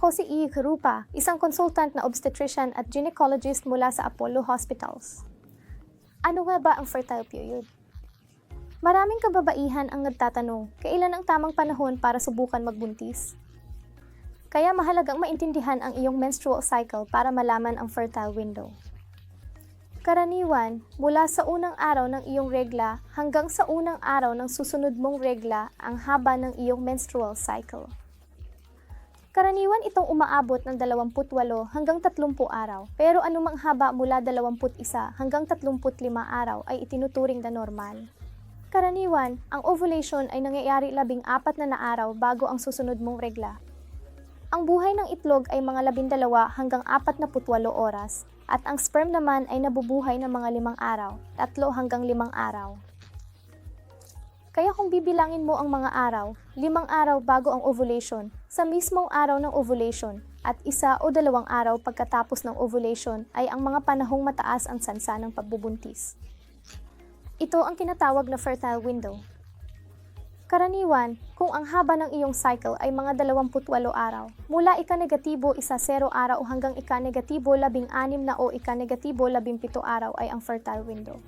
Ako si Ii Karupa, isang consultant na obstetrician at gynecologist mula sa Apollo Hospitals. Ano nga ba ang fertile period? Maraming kababaihan ang nagtatanong, kailan ang tamang panahon para subukan magbuntis? Kaya mahalagang maintindihan ang iyong menstrual cycle para malaman ang fertile window. Karaniwan, mula sa unang araw ng iyong regla hanggang sa unang araw ng susunod mong regla ang haba ng iyong menstrual cycle. Karaniwan itong umaabot ng 28 hanggang 30 araw, pero anumang haba mula 21 hanggang 35 araw ay itinuturing na normal. Karaniwan, ang ovulation ay nangyayari labing apat na na araw bago ang susunod mong regla. Ang buhay ng itlog ay mga labindalawa hanggang 48 oras, at ang sperm naman ay nabubuhay ng mga limang araw, tatlo hanggang limang araw. Kaya kung bibilangin mo ang mga araw, limang araw bago ang ovulation, sa mismong araw ng ovulation, at isa o dalawang araw pagkatapos ng ovulation ay ang mga panahong mataas ang sansa ng pagbubuntis. Ito ang tinatawag na fertile window. Karaniwan, kung ang haba ng iyong cycle ay mga 28 araw, mula ika-negatibo isa 0 araw hanggang ika-negatibo 16 na o ika-negatibo 17 araw ay ang fertile window.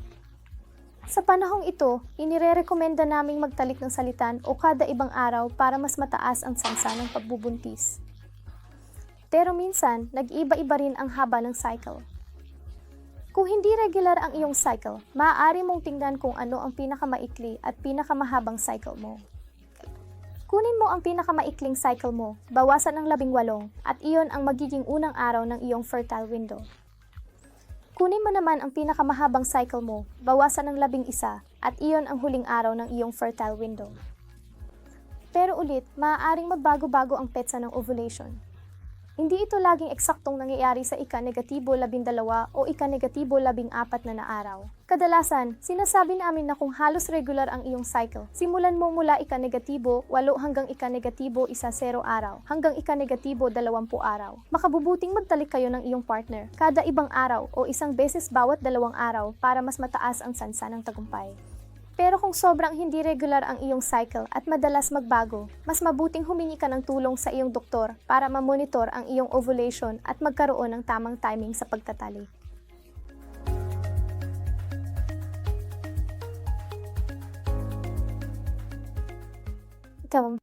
Sa panahong ito, inire-rekomenda naming magtalik ng salitan o kada ibang araw para mas mataas ang sansa ng pagbubuntis. Pero minsan, nag-iba-iba rin ang haba ng cycle. Kung hindi regular ang iyong cycle, maaari mong tingnan kung ano ang pinakamaikli at pinakamahabang cycle mo. Kunin mo ang pinakamaikling cycle mo, bawasan ng labing walong, at iyon ang magiging unang araw ng iyong fertile window. Kunin mo naman ang pinakamahabang cycle mo, bawasan ng labing isa, at iyon ang huling araw ng iyong fertile window. Pero ulit, maaaring magbago-bago ang petsa ng ovulation. Hindi ito laging eksaktong nangyayari sa ika-negatibo 12 o ika-negatibo 14 na na araw. Kadalasan, sinasabi namin na kung halos regular ang iyong cycle, simulan mo mula ika-negatibo 8 hanggang ika-negatibo 10 araw, hanggang ika-negatibo 20 araw. Makabubuting magtalik kayo ng iyong partner kada ibang araw o isang beses bawat dalawang araw para mas mataas ang sansa ng tagumpay. Pero kung sobrang hindi regular ang iyong cycle at madalas magbago, mas mabuting humingi ka ng tulong sa iyong doktor para ma-monitor ang iyong ovulation at magkaroon ng tamang timing sa pagtatali. Ikaw,